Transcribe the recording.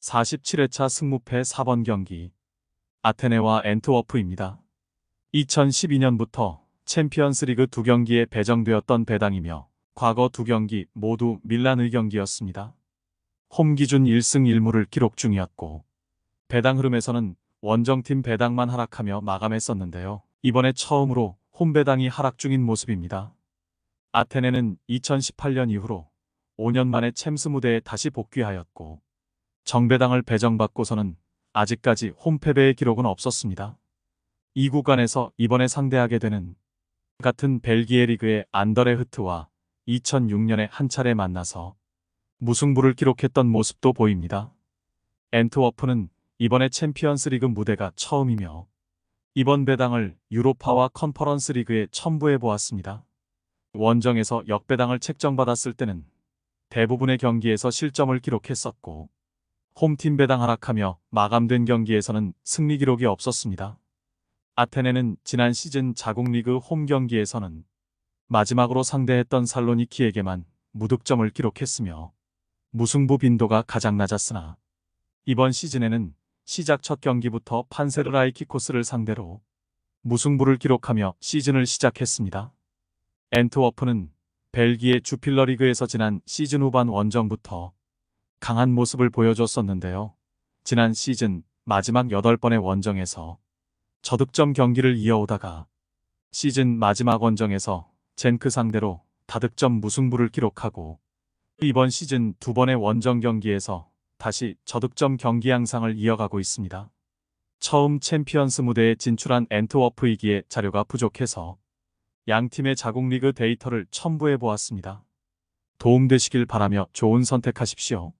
47회차 승무패 4번 경기 아테네와 엔트워프입니다. 2012년부터 챔피언스리그 두 경기에 배정되었던 배당이며 과거 두 경기 모두 밀란의 경기였습니다. 홈 기준 1승 1무를 기록 중이었고 배당 흐름에서는 원정팀 배당만 하락하며 마감했었는데요. 이번에 처음으로 홈 배당이 하락 중인 모습입니다. 아테네는 2018년 이후로 5년 만에 챔스 무대에 다시 복귀하였고 정배당을 배정받고서는 아직까지 홈패배의 기록은 없었습니다. 이 구간에서 이번에 상대하게 되는 같은 벨기에 리그의 안더레흐트와 2006년에 한 차례 만나서 무승부를 기록했던 모습도 보입니다. 엔트워프는 이번에 챔피언스 리그 무대가 처음이며 이번 배당을 유로파와 컨퍼런스 리그에 첨부해 보았습니다. 원정에서 역배당을 책정받았을 때는 대부분의 경기에서 실점을 기록했었고 홈팀 배당 하락하며 마감된 경기에서는 승리 기록이 없었습니다. 아테네는 지난 시즌 자국 리그 홈 경기에서는 마지막으로 상대했던 살로니키에게만 무득점을 기록했으며 무승부 빈도가 가장 낮았으나 이번 시즌에는 시작 첫 경기부터 판세르라이키코스를 상대로 무승부를 기록하며 시즌을 시작했습니다. 엔트워프는 벨기에 주필러 리그에서 지난 시즌 후반 원정부터 강한 모습을 보여줬었는데요. 지난 시즌 마지막 8번의 원정에서 저득점 경기를 이어오다가 시즌 마지막 원정에서 젠크 상대로 다득점 무승부를 기록하고 이번 시즌 두 번의 원정 경기에서 다시 저득점 경기 양상을 이어가고 있습니다. 처음 챔피언스 무대에 진출한 엔트워프이기에 자료가 부족해서 양 팀의 자국 리그 데이터를 첨부해 보았습니다. 도움되시길 바라며 좋은 선택하십시오.